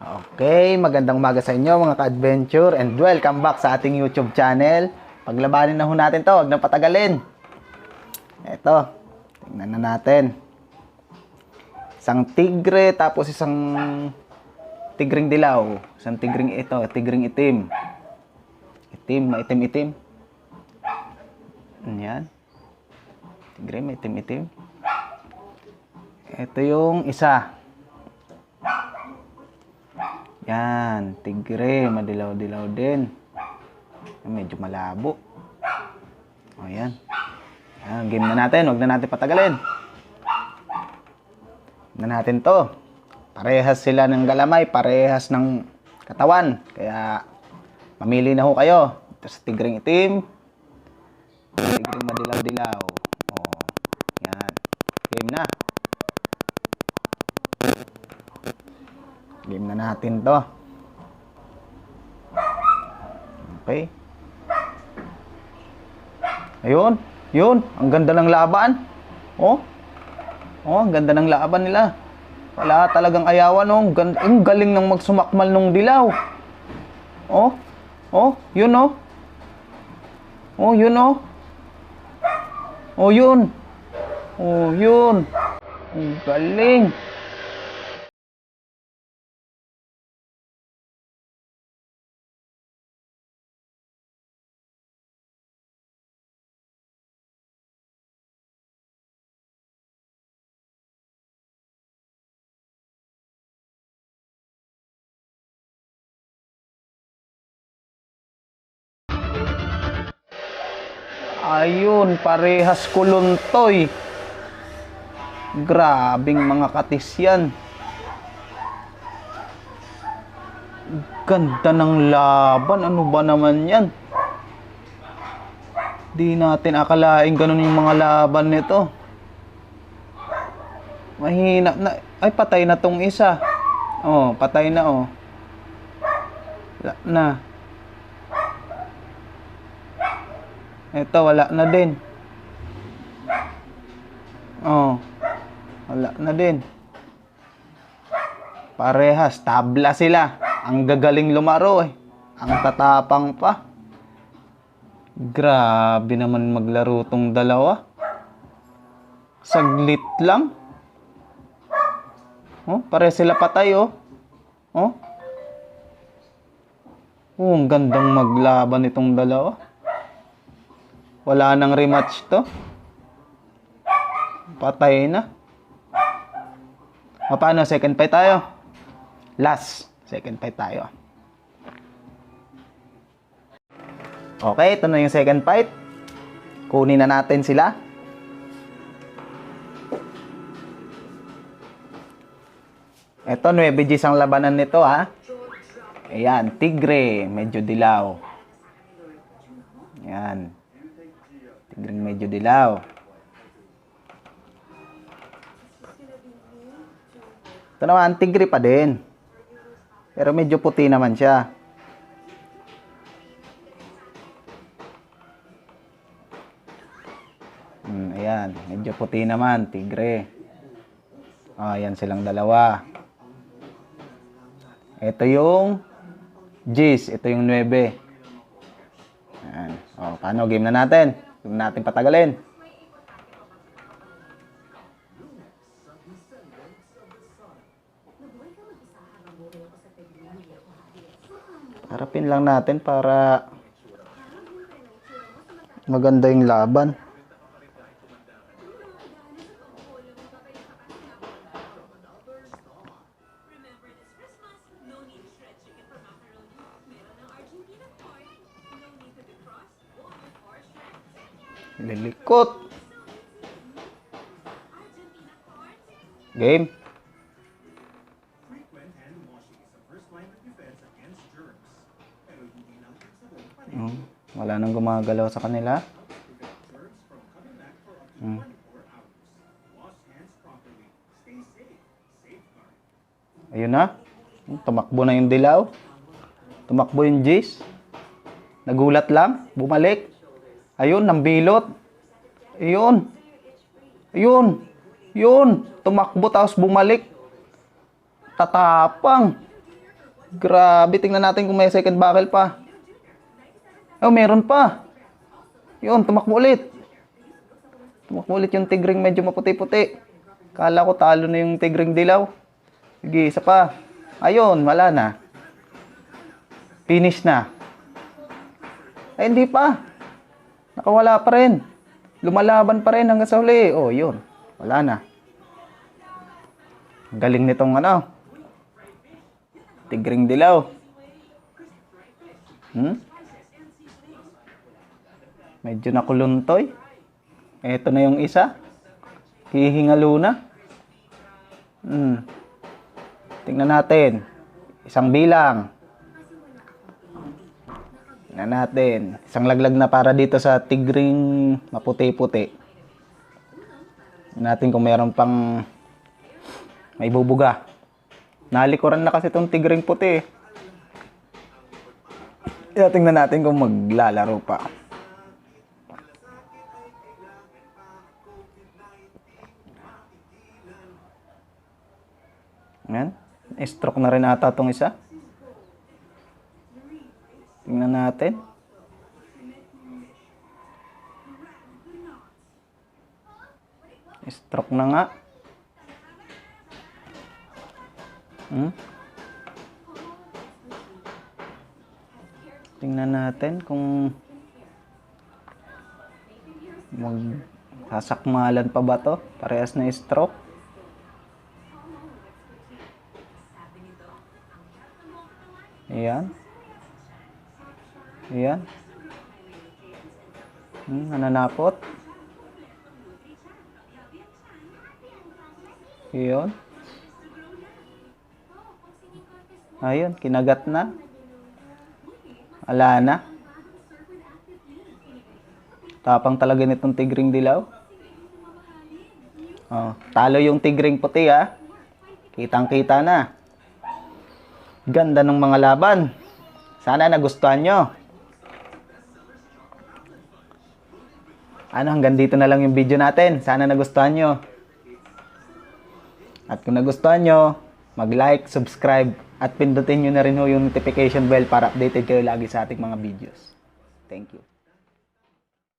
Okay, magandang umaga sa inyo mga ka-adventure and welcome back sa ating YouTube channel. Paglabanin na ho natin to, huwag na patagalin. Eto, tingnan na natin. Isang tigre, tapos isang tigring dilaw. Isang tigring ito, tigring itim. Itim, maitim-itim. Yan. Tigre, maitim-itim. Ito yung isa. Yan, tigre, madilaw-dilaw din. Medyo malabo. O yan. Yan, game na natin, huwag na natin patagalin. Na natin to. Parehas sila ng galamay, parehas ng katawan. Kaya, mamili na ho kayo. Ito sa tigring itim. Tigring madilaw-dilaw. O, yan. Game na. Game na natin to. Okay. Ayun. Yun. Ang ganda ng laban. Oh. Oh, ang ganda ng laban nila. Wala talagang ayawan, oh. Ang, galing ng magsumakmal nung dilaw. Oh. Oh, yun, oh. Oh, yun, oh. Oh, yun. Oh, yun. Ang galing. Ayun, parehas kuluntoy. Grabing mga katis yan. Ganda ng laban. Ano ba naman yan? Di natin akalain ganun yung mga laban nito. Mahina na. Ay, patay na tong isa. Oh, patay na oh. Wala na. Ito, wala na din. Oh. Wala na din. Parehas, tabla sila. Ang gagaling lumaro eh. Ang tatapang pa. Grabe naman maglaro tong dalawa. Saglit lang. Oh, pare sila patay oh. Oh. Oh, ang gandang maglaban itong dalawa. Wala nang rematch to. Patay na. O, paano? Second fight tayo? Last. Second fight tayo. Okay, ito na yung second fight. Kunin na natin sila. Ito, 9 Gs ang labanan nito ha. Ayan, tigre, medyo dilaw. Ayan. Tigre medyo dilaw. Ito naman, tigre pa din. Pero medyo puti naman siya. Hmm, ayan, medyo puti naman, tigre. Ah, ayan silang dalawa. Ito yung G's, ito yung 9. Ayan. O, paano? Game na natin. Huwag natin patagalin. Harapin lang natin para maganda yung laban. Lilikot. Game. Oh, wala nang gumagalaw sa kanila. Hmm. Ayun na. Tumakbo na yung dilaw. Tumakbo yung Jace. Nagulat lang. Bumalik. Ayun, nambilot. Ayun. Ayun. Yun. Tumakbo tapos bumalik. Tatapang. Grabe, tingnan natin kung may second buckle pa. Oh, meron pa. Yun, tumakbo ulit. Tumakbo ulit yung tigring medyo maputi-puti. Kala ko talo na yung tigring dilaw. Sige, isa pa. Ayun, wala na. Finish na. Ay, hindi pa. Nakawala pa rin. Lumalaban pa rin hanggang sa huli. Oh, yun. Wala na. Galing nitong ano. Tigring dilaw. Hmm? Medyo nakuluntoy. Ito na yung isa. Hihingalo na. Hmm. Tingnan natin. Isang bilang. Tingnan natin. Isang laglag na para dito sa tigring maputi-puti. Natin kung meron pang may bubuga. Nalikuran na kasi itong tigring puti. Kaya tingnan natin kung maglalaro pa. Yan. Stroke na rin ata itong isa. Tingnan natin. Stroke na nga. Hmm? Tingnan natin kung mag sasakmalan pa ba to? Parehas na stroke. Ayan. Ayan. Hmm, nananapot. Ayan. Ayun, kinagat na. Ala na. Tapang talaga nitong tigring dilaw. Oh, talo yung tigring puti ha. Kitang-kita na. Ganda ng mga laban. Sana nagustuhan nyo. Ano, hanggang dito na lang yung video natin. Sana nagustuhan nyo. At kung nagustuhan nyo, mag-like, subscribe, at pindutin nyo na rin ho yung notification bell para updated kayo lagi sa ating mga videos. Thank you.